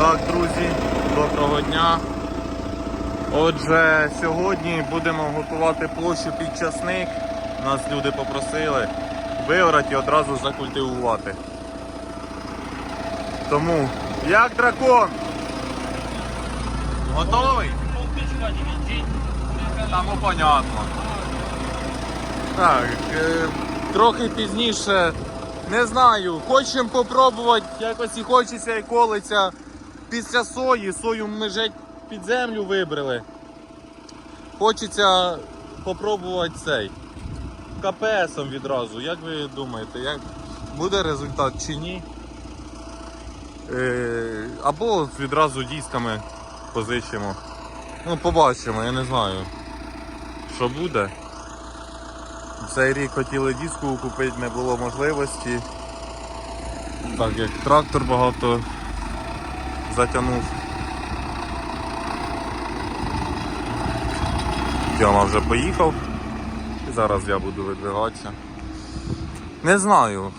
Так, друзі, доброго дня. Отже, сьогодні будемо готувати площу під часник. Нас люди попросили виорати і одразу закультивувати. Тому, як дракон? Готовий? Там ну, понятно. Так, е, трохи пізніше, не знаю, хочемо попробувати, якось і хочеться і колиться. Після сої, сою ми вже під землю вибрали. Хочеться попробувати цей. КПСом відразу. Як ви думаєте, як буде результат чи ні? Е, або відразу дисками позичимо. Ну, побачимо, я не знаю, що буде. Цей рік хотіли диску купити, не було можливості. Так як трактор багато затягнув. Дяма вже поїхав. І зараз я буду видвигатися. Не знаю.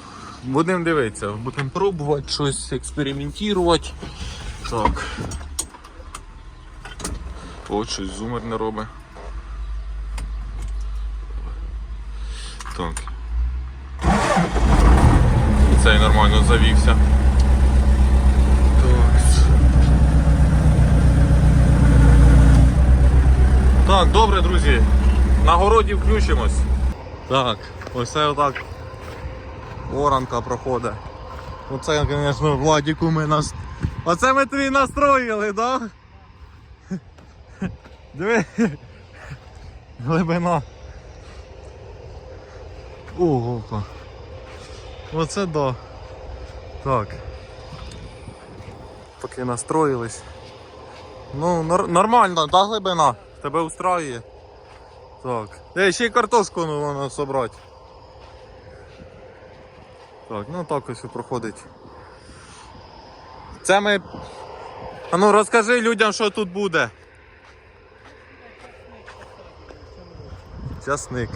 Будемо дивитися, будемо пробувати щось експериментувати. Так. От щось зумер не робить. Так. Цей нормально завівся. Так. Так, добре, друзі. На городі включимось. Так, ось це отак оранка проходить. Оце, звісно, Владіку ми нас. Оце ми тобі настроїли? Да? Диви. Глибина. Ого. Оце да. Так. Поки настроїлись. Ну, нор- нормально, да, глибина? Тебе устраює. Так. Е, ще й картошку ну, воно собрати. Так, ну так ось проходить. Це ми. А ну розкажи людям, що тут буде. Часник.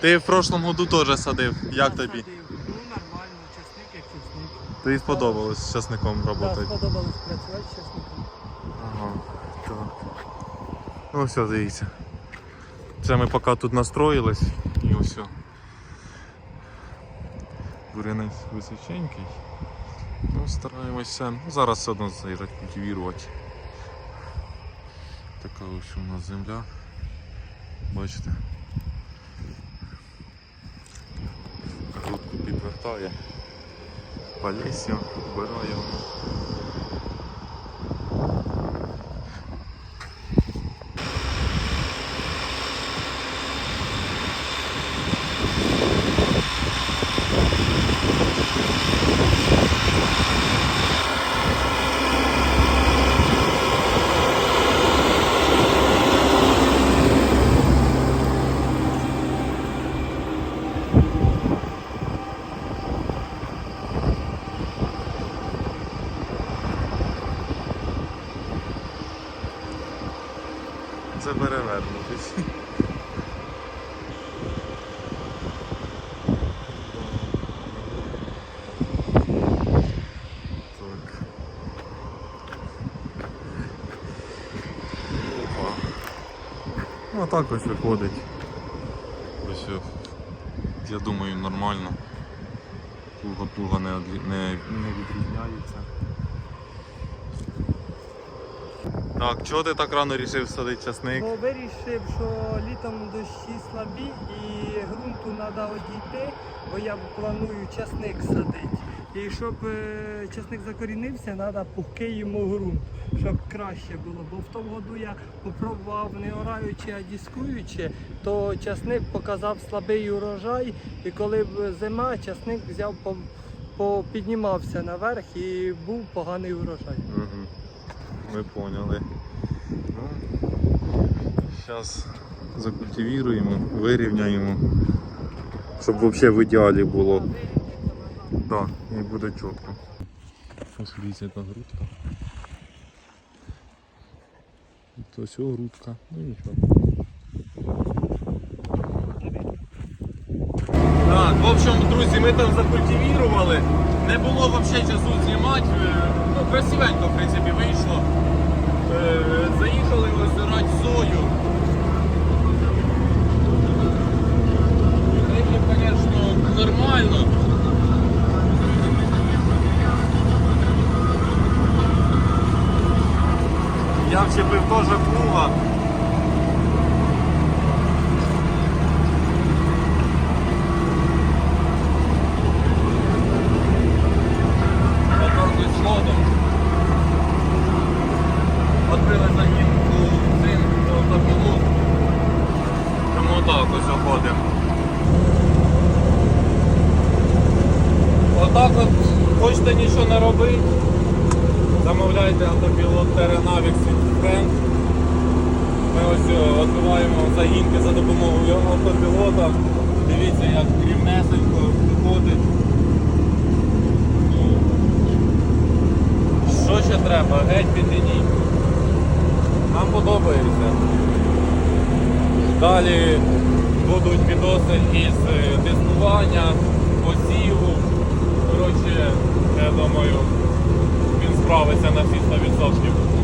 Ти в прошлому году теж садив. Як тобі? Садив. Ну нормально, часник як часник. Тобі сподобалось з часником Так, працювати? сподобалось працювати з часником. Ага, так. Ну все, дивіться. Це ми поки тут настроїлись і ось. Бурянець височенький. Ну, стараємося. Ну, зараз все одно культивувати. Така ось у нас земля. Бачите? Грудку підвертає. Полісся, вбирає воно. Це перевернутись. Так. Опа. Ну так ось виходить. Ось, я думаю, нормально. Плуга-плуга не, не, не відрізняється. Так, чого ти так рано вирішив садити часник? Бо вирішив, що літом дощі слабі і ґрунту треба одійти, бо я планую часник садити. І щоб е, часник закорінився, треба пухкий йому ґрунт, щоб краще було. Бо в тому году я попробував не ораючи, а дискуючи, то часник показав слабий урожай, і коли зима, часник взяв піднімався наверх і був поганий урожай. Ми поняли. Ну, зараз закультивіруємо, вирівняємо, щоб взагалі в ідеалі було. Так, і буде чітко. Ось дивіться, яка грудка. Ось ось грудка. Ну нічого. Так, в общем, друзі, ми там закультивірували. Не було взагалі часу знімати. е, Ну, красивенько, в принципі, вийшло. Е, заїхали. Рибів, звісно, нормально. Я вчепив теж плуга. Відкрили загінку цим автопілот. Тому так ось. Отак от хочете нічого не робити. Замовляйте автопілот Terranavix Friend. Ми ось е, відбиваємо загінки за допомогою автопілота. Дивіться, як рівнесенько виходить. Ну, Що ще треба? Геть підтяніть. Нам подобається. Далі будуть відоси із е, дискування, посіву. Коротше, я думаю, справиться на всі 100%.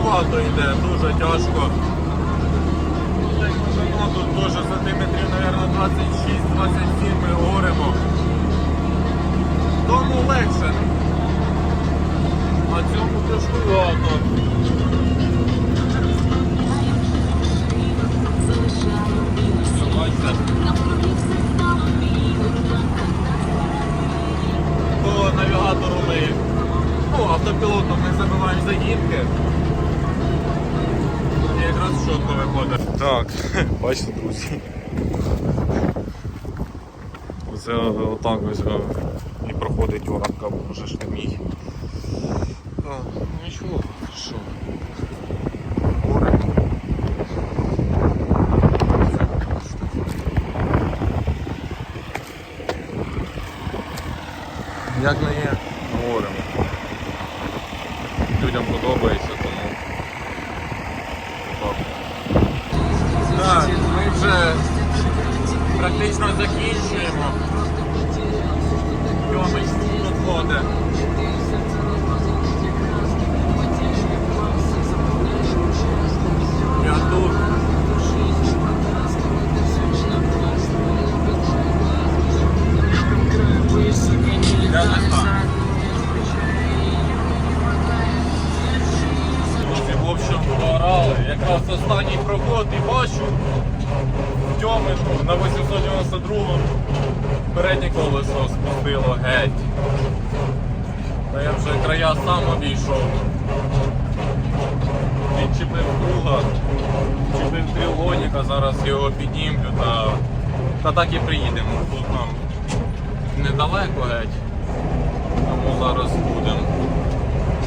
Тяжкувато йде, дуже тяжко. Ну, тут теж сантиметрів, мабуть, 26-27 ми горемо. Тому легше. А цьому тяжкувато. Так, бачите, друзі. Оце отак ось е, і проходить оранка, може ж не мій. Ну нічого, що. Як не є, говоримо. Людям подобається, вже практично закінчуємо. Йомич тут. Я тут. переднє колесо спустило геть. Та я вже края сам обійшов. Відчепив круга, відчепив трилоніка, зараз його піднімлю та та так і приїдемо. Тут нам недалеко геть. Тому зараз будемо.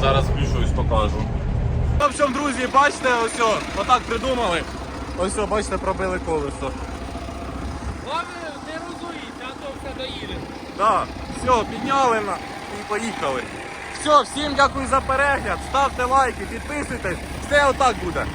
Зараз включусь, покажу. Ну, в общем, друзі, бачите, ось, отак придумали. Ось, бачите, пробили колесо доїде. Так, все, підняли на і поїхали. Все, всім дякую за перегляд. Ставте лайки, підписуйтесь. Все отак буде.